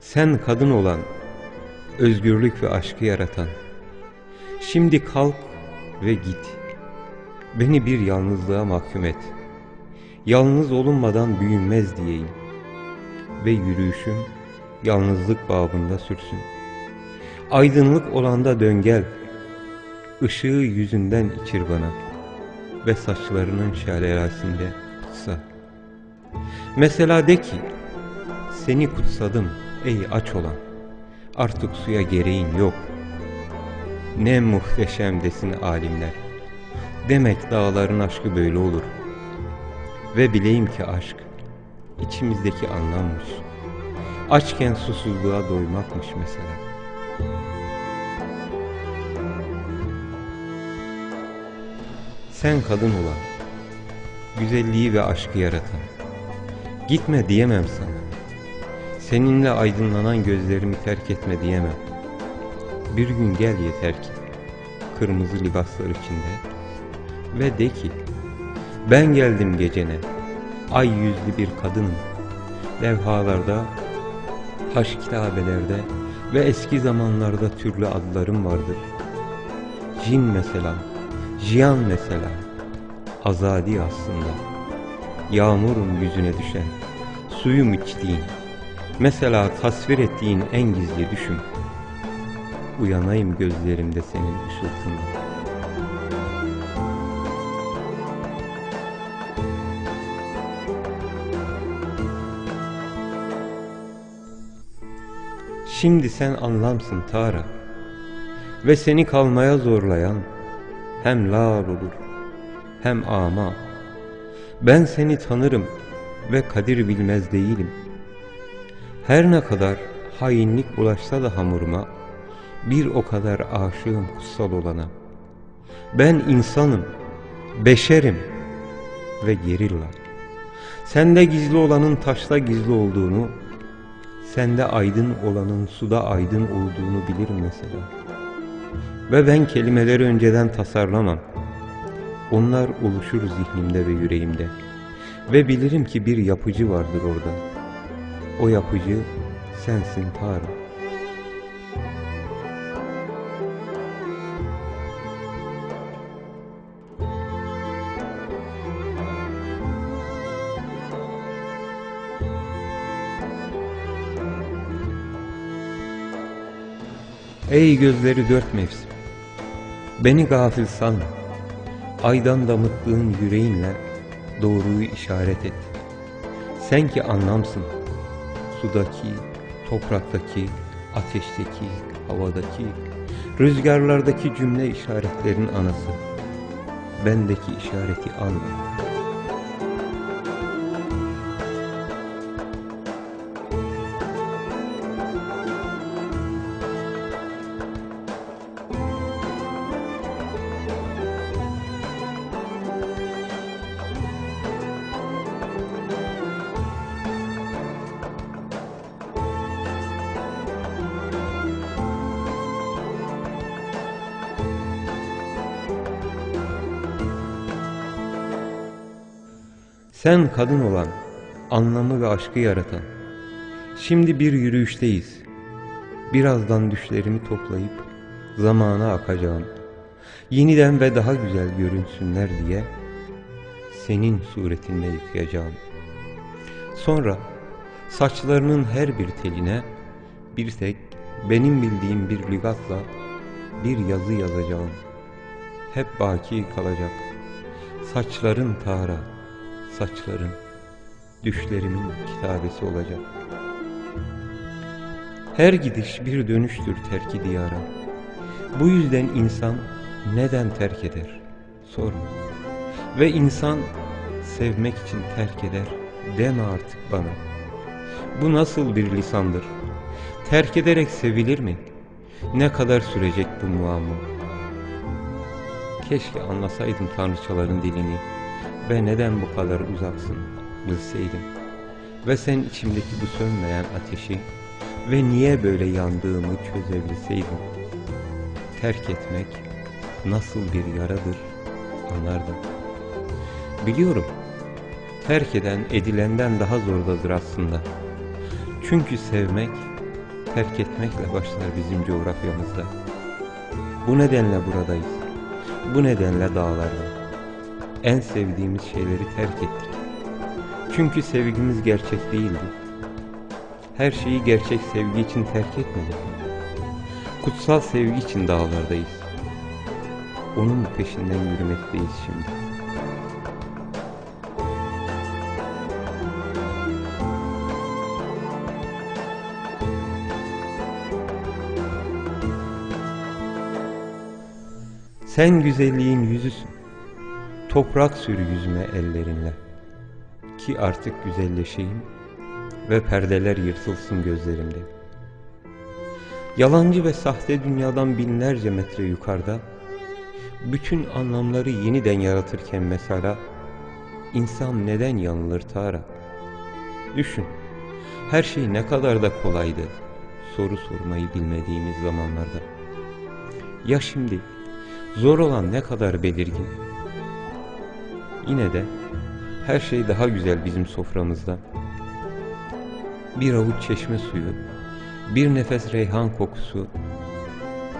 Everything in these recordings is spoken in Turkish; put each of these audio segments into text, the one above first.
Sen kadın olan, özgürlük ve aşkı yaratan. Şimdi kalk ve git. Beni bir yalnızlığa mahkum et. Yalnız olunmadan büyünmez diyeyim. Ve yürüyüşüm yalnızlık babında sürsün. Aydınlık olanda dön gel. Işığı yüzünden içir bana. Ve saçlarının şalerasinde kutsa. Mesela de ki, seni kutsadım ey aç olan. Artık suya gereğin yok. Ne muhteşem desin alimler. Demek dağların aşkı böyle olur. Ve bileyim ki aşk içimizdeki anlammış. Açken susuzluğa doymakmış mesela. Sen kadın olan, güzelliği ve aşkı yaratan. Gitme diyemem sana. Seninle aydınlanan gözlerimi terk etme diyemem. Bir gün gel yeter ki, kırmızı libaslar içinde. Ve de ki, ben geldim gecene, ay yüzlü bir kadınım. Levhalarda, taş kitabelerde ve eski zamanlarda türlü adlarım vardır. Jin mesela, Jiyan mesela, Azadi aslında. Yağmurun yüzüne düşen, suyum içtiğin, mesela tasvir ettiğin en gizli düşüm. Uyanayım gözlerimde senin ışıltında. Şimdi sen anlamsın Tara ve seni kalmaya zorlayan hem lar olur hem ama. Ben seni tanırım ve kadir bilmez değilim. Her ne kadar hainlik bulaşsa da hamuruma, bir o kadar aşığım kutsal olana. Ben insanım, beşerim ve gerilla. Sende gizli olanın taşta gizli olduğunu, sende aydın olanın suda aydın olduğunu bilirim mesela. Ve ben kelimeleri önceden tasarlamam. Onlar oluşur zihnimde ve yüreğimde. Ve bilirim ki bir yapıcı vardır orada. O yapıcı sensin Tanrı. Ey gözleri dört mevsim, beni gafil sanma. Aydan damıttığın yüreğinle doğruyu işaret et. Sen ki anlamsın, sudaki, topraktaki, ateşteki, havadaki, rüzgarlardaki cümle işaretlerin anası. Bendeki işareti anla. Sen kadın olan, anlamı ve aşkı yaratan. Şimdi bir yürüyüşteyiz. Birazdan düşlerimi toplayıp zamana akacağım. Yeniden ve daha güzel görünsünler diye senin suretinde yıkayacağım. Sonra saçlarının her bir teline bir tek benim bildiğim bir lügatla bir yazı yazacağım. Hep baki kalacak. Saçların tara saçların, düşlerimin kitabesi olacak. Her gidiş bir dönüştür terki diyara. Bu yüzden insan neden terk eder? Sorma. Ve insan sevmek için terk eder. Deme artık bana. Bu nasıl bir lisandır? Terk ederek sevilir mi? Ne kadar sürecek bu muamma? Keşke anlasaydım tanrıçaların dilini ve neden bu kadar uzaksın bilseydim. Ve sen içimdeki bu sönmeyen ateşi ve niye böyle yandığımı çözebilseydim. Terk etmek nasıl bir yaradır anlardım. Biliyorum terk eden edilenden daha zordadır aslında. Çünkü sevmek terk etmekle başlar bizim coğrafyamızda. Bu nedenle buradayız. Bu nedenle dağlarda. En sevdiğimiz şeyleri terk ettik. Çünkü sevgimiz gerçek değildi. Her şeyi gerçek sevgi için terk etmedik. Kutsal sevgi için dağlardayız. Onun peşinden yürümekteyiz şimdi. Sen güzelliğin yüzüsün. Toprak sür yüzüme ellerinle. Ki artık güzelleşeyim ve perdeler yırtılsın gözlerimde. Yalancı ve sahte dünyadan binlerce metre yukarıda, bütün anlamları yeniden yaratırken mesela, insan neden yanılır Tara? Düşün, her şey ne kadar da kolaydı soru sormayı bilmediğimiz zamanlarda. Ya şimdi, zor olan ne kadar belirgin. Yine de her şey daha güzel bizim soframızda. Bir avuç çeşme suyu, bir nefes reyhan kokusu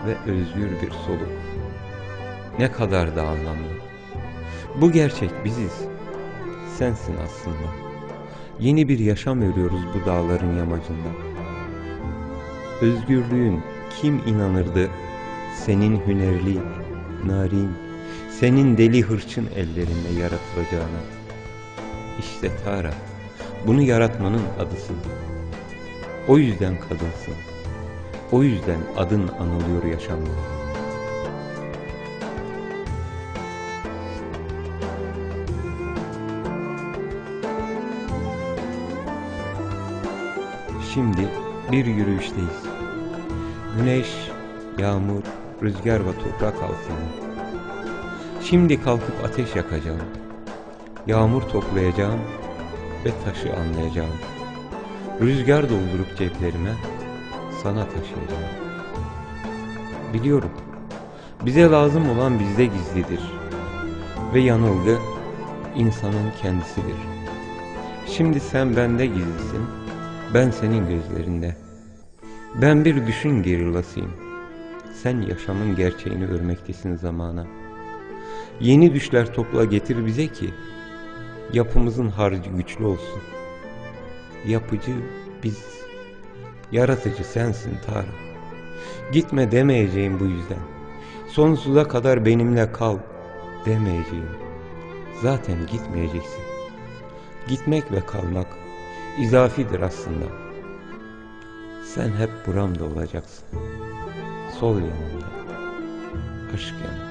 ve özgür bir soluk. Ne kadar da anlamlı. Bu gerçek biziz. Sensin aslında. Yeni bir yaşam örüyoruz bu dağların yamacında. Özgürlüğün kim inanırdı senin hünerli, narin, senin deli hırçın ellerinde yaratılacağına. İşte Tara, bunu yaratmanın adısın. O yüzden kadınsın. O yüzden adın anılıyor yaşamda. Şimdi bir yürüyüşteyiz. Güneş, yağmur, rüzgar ve toprak altında. Şimdi kalkıp ateş yakacağım. Yağmur toplayacağım ve taşı anlayacağım. Rüzgar doldurup ceplerime sana taşıyacağım. Biliyorum. Bize lazım olan bizde gizlidir. Ve yanılgı insanın kendisidir. Şimdi sen bende gizlisin. Ben senin gözlerinde. Ben bir düşün gerillasıyım. Sen yaşamın gerçeğini örmektesin zamana. Yeni düşler topla getir bize ki yapımızın harcı güçlü olsun. Yapıcı biz, yaratıcı sensin Tanrım. Gitme demeyeceğim bu yüzden. Sonsuza kadar benimle kal demeyeceğim. Zaten gitmeyeceksin. Gitmek ve kalmak izafidir aslında. Sen hep buramda olacaksın. Sol yanımda, aşk yanımda.